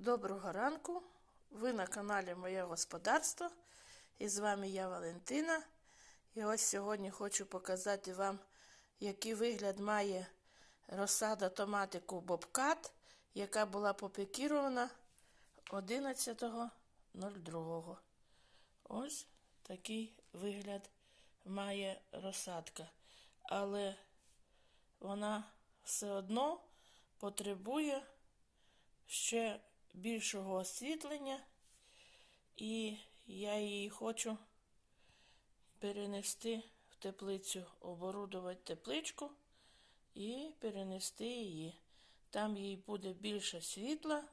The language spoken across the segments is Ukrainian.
Доброго ранку! Ви на каналі Моє Господарство. І з вами я Валентина. І ось сьогодні хочу показати вам, який вигляд має розсада томатику Бобкат, яка була попікірована 11.02. Ось такий вигляд має розсадка. Але вона все одно потребує ще більшого освітлення, і я її хочу перенести в теплицю, оборудувати тепличку і перенести її. Там їй буде більше світла,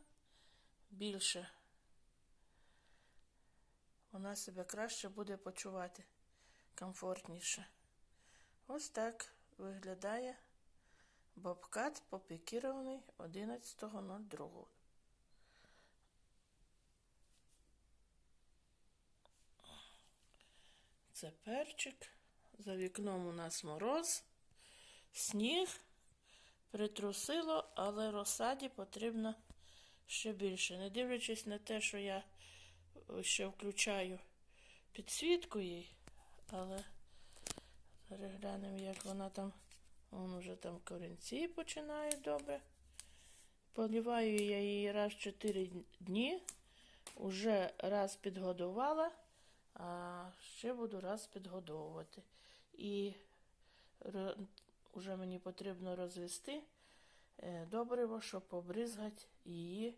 більше вона себе краще буде почувати, комфортніше. Ось так виглядає бобкат попікірований 11.02. Це перчик. За вікном у нас мороз, сніг притрусило, але розсаді потрібно ще більше. Не дивлячись на те, що я ще включаю підсвітку їй, але зараз глянемо, як вона там, вон уже там корінці починають добре. Поліваю я її раз в 4 дні, уже раз підгодувала, а ще буду раз підгодовувати. І вже мені потрібно розвести добриво, щоб побризгати її,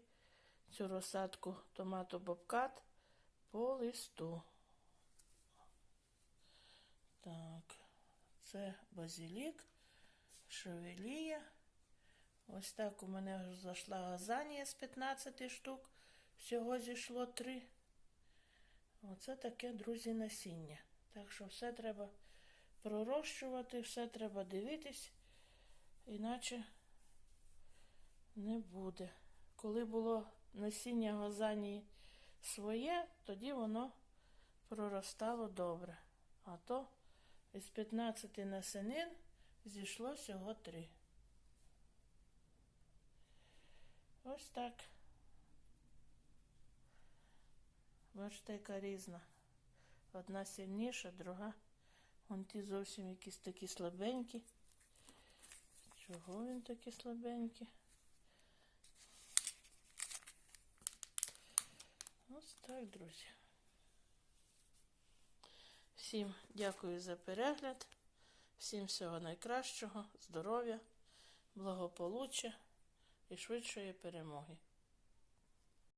цю розсадку томату бобкат по листу. Так, це базилік, шевелія. Ось так у мене зайшла газанія з 15 штук. Всього зійшло 3. Оце таке, друзі, насіння. Так що все треба пророщувати, все треба дивитись, іначе не буде. Коли було насіння газанії своє, тоді воно проростало добре. А то із 15 насенин зійшло всього 3. Ось так. Бачите, яка різна. Одна сильніша, друга. Вон ті зовсім якісь такі слабенькі. Чого він такі слабенькі? Ось так, друзі. Всім дякую за перегляд. Всім всього найкращого, здоров'я, благополуччя і швидшої перемоги.